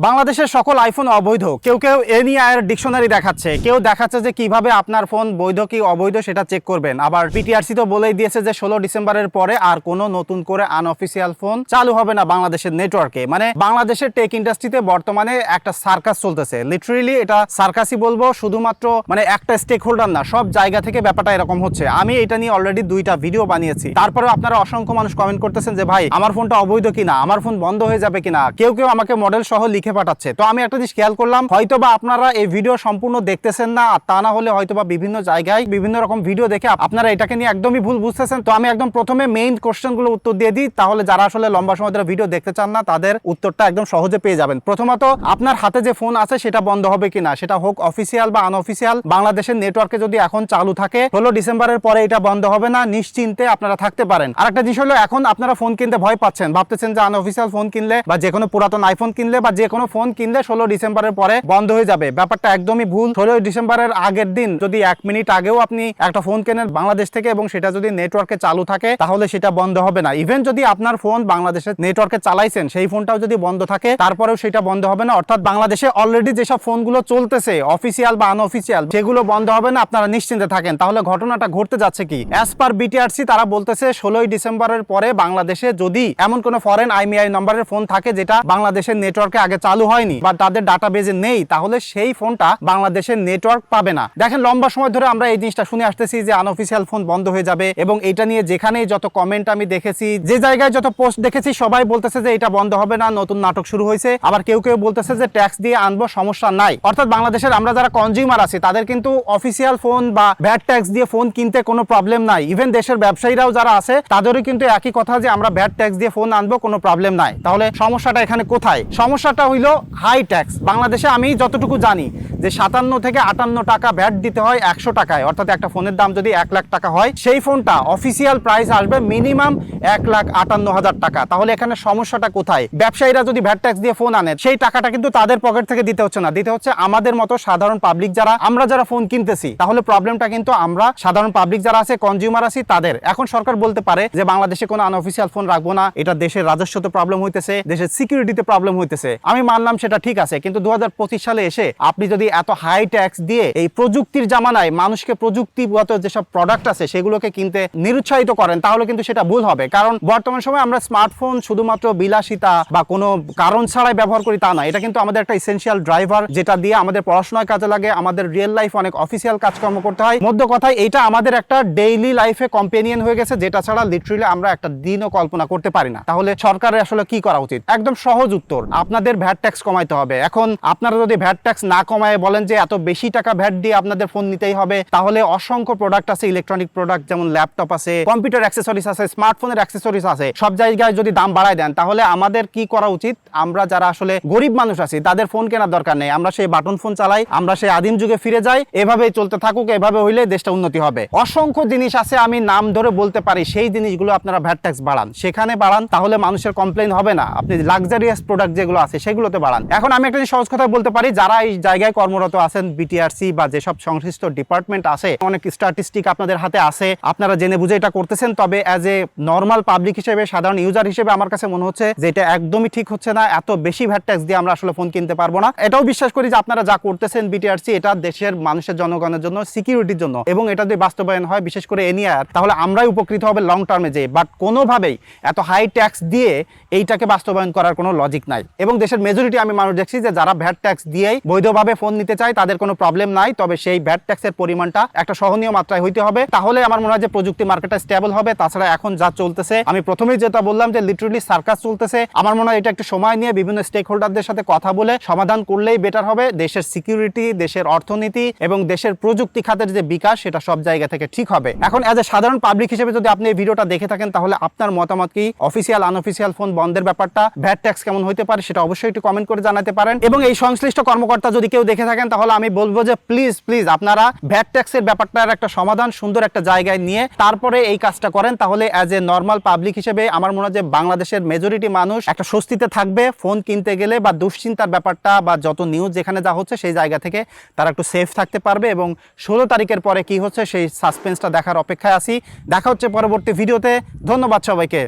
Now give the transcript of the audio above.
বাংলাদেশের সকল আইফোন অবৈধ। কেউ কেউ এ নিয়ে আয়ের ডিকশনারি দেখাচ্ছে। কেউ দেখাচ্ছে যে কীভাবে আপনার ফোন বৈধ কি অবৈধ সেটা চেক করবেন। আবার পিটিআরসি তো বলেই দিয়েছে যে ষোলো ডিসেম্বরের পরে আর কোনো নতুন করে আনঅফিসিয়াল ফোন চালু হবে না বাংলাদেশের নেটওয়ার্কে মানে বাংলাদেশের টেক ইন্ডাস্ট্রিতে বর্তমানে একটা সার্কাস চলতেছে। লিটারেলি এটা সার্কাসই বলব, শুধুমাত্র মানে একটা স্টেক হোল্ডার না, সব জায়গা থেকে ব্যাপারটা এরকম হচ্ছে। আমি এটা নিয়ে অলরেডি দুইটা ভিডিও বানিয়েছি। তারপরেও আপনারা অসংখ্য মানুষ কমেন্ট করতেছেন যে, ভাই, আমার ফোনটা অবৈধ কিনা? আমার ফোন বন্ধ হয়ে যাবে কিনা? কেউ কেউ আমাকে মডেল সহ লিখে পাঠাচ্ছে। তো আমি একটা জিনিস খেয়াল করলাম হয়তো বা আপনারা এই ভিডিও সম্পূর্ণ দেখতেছেন না, আর তা না হলে হয়তো বা বিভিন্ন জায়গায় বিভিন্ন রকম ভিডিও দেখে আপনারা এটাকে নিয়ে একদমই ভুল বুঝতেছেন। তো আমি একদম প্রথমে মেইন কোশ্চেনগুলো উত্তর দিয়ে দিই, তাহলে যারা আসলে লম্বা সময় ধরে ভিডিও দেখতে চান না, তাদের উত্তরটা একদম সহজে পেয়ে যাবেন। প্রথমত, আপনার হাতে যে ফোন আছে, সেটা বন্ধ হবে কিনা? সেটা হোক অফিসিয়াল বা আনঅফিসিয়াল বাংলাদেশের নেটওয়ার্কে যদি এখন চালু থাকে, ষোলো ডিসেম্বরের পরে এটা বন্ধ হবে না, নিশ্চিন্তে আপনারা থাকতে পারেন। আর একটা জিনিস হলো, এখন আপনারা ফোন কিনতে ভয় পাচ্ছেন, ভাবতেছেন যে আনঅফিসিয়াল ফোন কিনলে বা যে কোনো পুরাতন আইফোন কিনলে বা যে কোনো ফোন কিনলে ষোলো ডিসেম্বরের পরে বন্ধ হয়ে যাবে। ব্যাপারটা একদমই ভুল। ষোলো ডিসেম্বরের আগের দিন যদি এক মিনিট আগেও আপনি একটা ফোন কেনেন বাংলাদেশ থেকে এবং সেটা যদি নেটওয়ার্কে চালু থাকে, তাহলে সেটা বন্ধ হবে না। ইভেন যদি আপনার ফোন বাংলাদেশের নেটওয়ার্কে চালাইছেন, সেই ফোনটাও যদি বন্ধ থাকে, তারপরেও সেটা বন্ধ হবে না। অর্থাৎ বাংলাদেশে অলরেডি যেসব ফোনগুলো চলতেছে অফিসিয়াল বা আনঅফিসিয়াল সেগুলো বন্ধ হবে না, আপনারা নিশ্চিন্তে থাকেন। তাহলে ঘটনাটা ঘটতে যাচ্ছে কি? অ্যাজ পার বিটিআরসি তারা বলতেছে ষোলোই ডিসেম্বরের পরে বাংলাদেশে যদি এমন কোনো ফরেন আইমিআই নম্বরের ফোন থাকে, যেটা বাংলাদেশের নেটওয়ার্কে আগে চালু হয়নি বা তাদের ডাটা বেজে নেই, তাহলে সেই ফোনটা বাংলাদেশের নেটওয়ার্ক পাবে না। দেখেন, লম্বা সময় ধরে আমরা এই জিনিসটা শুনে আসতেছি যে আনঅফিসিয়াল ফোন বন্ধ হয়ে যাবে এবং এটা নিয়ে যেখানেই যত কমেন্ট আমি দেখেছি, যে জায়গায় যত পোস্ট দেখেছি, সবাই বলতেছে যে এটা বন্ধ হবে না, নতুন নাটক শুরু হয়েছে। আবার কেউ কেউ বলতেছে যে ট্যাক্স দিয়ে আনব, সমস্যা নাই। অর্থাৎ বাংলাদেশের আমরা যারা কনজিউমার আছি, তাদের কিন্তু অফিসিয়াল ফোন বা ভ্যাট ট্যাক্স দিয়ে ফোন কিনতে কোনো প্রবলেম নাই। ইভেন দেশের ব্যবসায়ীরাও যারা আছে, তাদেরও কিন্তু একই কথা যে আমরা ভ্যাট ট্যাক্স দিয়ে ফোন আনব, কোনো প্রবলেম নাই। তাহলে সমস্যাটা এখানে কোথায়? সমস্যাটা হইল হাই ট্যাক্স বাংলাদেশে আমি যতটুকু জানি যে সাতান্ন থেকে আটান্ন টাকা ব্যাট দিতে হয় একশো টাকায়। অর্থাৎ একটা ফোনের দাম যদি এক লাখ টাকা হয়, সেই ফোনটা অফিসিয়াল প্রাইস আসবে মিনিমাম এক লাখ আটান্ন হাজার টাকা। তাহলে এখানে সমস্যাটা কোথায়? ব্যবসায়ীরা যদি ভ্যাট ট্যাক্স দিয়ে ফোন আনে, সেই টাকাটা কিন্তু তাদের পকেট থেকে দিতে হচ্ছে না। দিতে হচ্ছে আমাদের মতো সাধারণ পাবলিক যারা, আমরা যারা ফোন কিনতেছি, তাহলে প্রবলেমটা কিন্তু আমরা সাধারণ পাবলিক যারা আছে কনজিউমার আছি, তাদের। এখন সরকার বলতে পারে যে বাংলাদেশে কোনো আনঅফিসিয়াল ফোন রাখব না। এটা দেশের রাজস্বতে প্রবলেম হইতেছে, দেশের সিকিউরিটিতে প্রবলেম হইতেছে। আমি মানলাম সেটা ঠিক আছে, কিন্তু দু হাজার পঁচিশ সালে এসে আপনি যদি এত হাই ট্যাক্স দিয়ে এই প্রযুক্তির জামানায় মানুষকে প্রযুক্তিগত যেসব প্রোডাক্ট আছে সেগুলোকে কিনতে নিরুৎসাহিত করেন, তাহলে কিন্তু সেটা ভুল হবে। কারণ বর্তমান সময় আমরা স্মার্টফোন শুধুমাত্র বিলাসিতা বা কোনো কারণ ছাড়াই ব্যবহার করি তা না এটা কিন্তু আমাদের একটা ইসেনশিয়াল ড্রাইভার যেটা দিয়ে আমাদের পড়াশোনায় কাজে লাগে, আমাদের রিয়েল লাইফ অনেক অফিসিয়াল কাজকর্ম করতে হয়। মধ্য কথায়, এটা আমাদের একটা ডেইলি লাইফে কম্পেনিয়ন হয়ে গেছে, যেটা ছাড়া লিটারেলি আমরা একটা দিনও কল্পনা করতে পারি না। তাহলে সরকারের আসলে কি করা উচিত? একদম সহজ উত্তর, আপনাদের ভ্যাট ট্যাক্স কমাইতে হবে। এখন আপনারা যদি ভ্যাট ট্যাক্স না কমায় বলেন যে এত বেশি টাকা ভ্যাট দিয়ে আপনাদের ফোন নিতেই হবে, তাহলে অসংখ্য প্রোডাক্ট আছে ইলেকট্রনিক প্রোডাক্ট যেমন ল্যাপটপ আছে কম্পিউটার অ্যাক্সেসরিজ আছে স্মার্টফোনের অ্যাক্সেসরিজ আছে, সব জায়গায় যদি দাম বাড়ায় দেন, তাহলে আমাদের কি করা উচিত? আমরা যারা আসলে গরিব মানুষ আছি, তাদের ফোন কেনার দরকার নেই। আমরা সেই বাটন ফোন চালাই, আমরা সেই আদিম যুগে ফিরে যাই, এভাবেই চলতে থাকুক, এভাবে হইলে দেশটা উন্নতি হবে। অসংখ্য জিনিস আছে, আমি নাম ধরে বলতে পারি, সেই জিনিসগুলো আপনারা ভ্যাট ট্যাক্স বাড়ান। সেখানে বাড়ান, তাহলে মানুষের কমপ্লেন হবে না। আপনি লাক্সারিয়াস প্রোডাক্ট যেগুলো আছে, সেগুলোতে বাড়ান। এখন আমি একটা সহজ কথা বলতে পারি, যারা এই জায়গায় কর্মরত আছেন বিটিআরসি বা যেসব সংশ্লিষ্ট ডিপার্টমেন্ট আছে, অনেক স্ট্যাটিস্টিক আপনাদের হাতে আছে, আপনারা জেনে বুঝে এটা করতেছেন। তবে অ্যাজ এ নর্মাল পাবলিক হিসেবে, সাধারণ ইউজার হিসেবে আমার কাছে মনে হচ্ছে যে এটা একদমই ঠিক হচ্ছে না। এত বেশি ভ্যাট ট্যাক্স দিয়ে আমরা আসলে ফোন কিনতে পারব না। এটাও বিশ্বাস করি যে আপনারা যা করতেছেন বিটিআরসি এটা দেশের মানুষের জনগণের জন্য সিকিউরিটির জন্য। এবং এটা যদি বাস্তবায়ন হয়, বিশেষ করে এনিয়ার তাহলে আমরাই উপকৃত হবে লং টার্মে যে বাট কোনোভাবেই এত হাই ট্যাক্স দিয়ে এইটাকে বাস্তবায়ন করার কোনো লজিক নাই। এবং দেশের মেজরিটি আমি মানুষ দেখছি যে যারা ভ্যাট ট্যাক্স দিয়েই বৈধভাবে ফোন নিতে চায় তাদের কোনো প্রবলেম নাই, তবে সেই ভ্যাট ট্যাক্সের পরিমাণটা একটা সহনীয় মাত্রায় হইতে হবে। তাহলে আমার মনে হয় যে প্রযুক্তি মার্কেটটা স্টেবল হবে। তাছাড়া এখন যা চলতেছে, আমি প্রথমেই যেটা বললাম যে লিটারেলি সার্কাস চলতেছে। আমার মনে হয় এটা একটু সময় নিয়ে বিভিন্ন স্টেক হোল্ডারদের সাথে কথা বলে সমাধান করলেই বেটার হবে। দেশের সিকিউরিটি দেশের অর্থনীতি এবং দেশের প্রযুক্তি খাতের যে বিকাশ, সেটা সব জায়গা থেকে ঠিক হবে। এখন অ্যাজ এ সাধারণ পাবলিক হিসেবে যদি আপনি এই ভিডিওটা দেখে থাকেন, তাহলে আপনার মতামত কি? অফিসিয়াল আনঅফিসিয়াল ফোন বন্ধের ব্যাপারটা ভ্যাট ট্যাক্স কেমন হতে পারে, সেটা অবশ্যই একটু কমেন্ট করে জানাতে পারেন। এবং এই সংশ্লিষ্ট কর্মকর্তা যদি কেউ দেখে থাকেন, তাহলে আমি বলব যে প্লিজ প্লিজ আপনারা ভ্যাট ট্যাক্সের ব্যাপারটার একটা সমাধান, সুন্দর একটা জায়গায় নিয়ে তারপরে এই কাজটা করেন, তাহলে অ্যাজ এ নর্মাল পাবলিক হিসেবে আমার মনে হয় যে বাংলাদেশের মেজরিটি মানুষ একটা স্বস্তিতে থাকবে ফোন কিনতে গেলে বা দুশ্চিন্তার ব্যাপারটা বা যত নিউজ যেখানে যা হচ্ছে সেই জায়গা থেকে তারা একটু সেফ থাকতে পারবে এবং ষোলো তারিখের পরে কি হচ্ছে সেই সাসপেন্সটা দেখার অপেক্ষায় আছি। দেখা হচ্ছে পরবর্তী ভিডিওতে। ধন্যবাদ সবাইকে।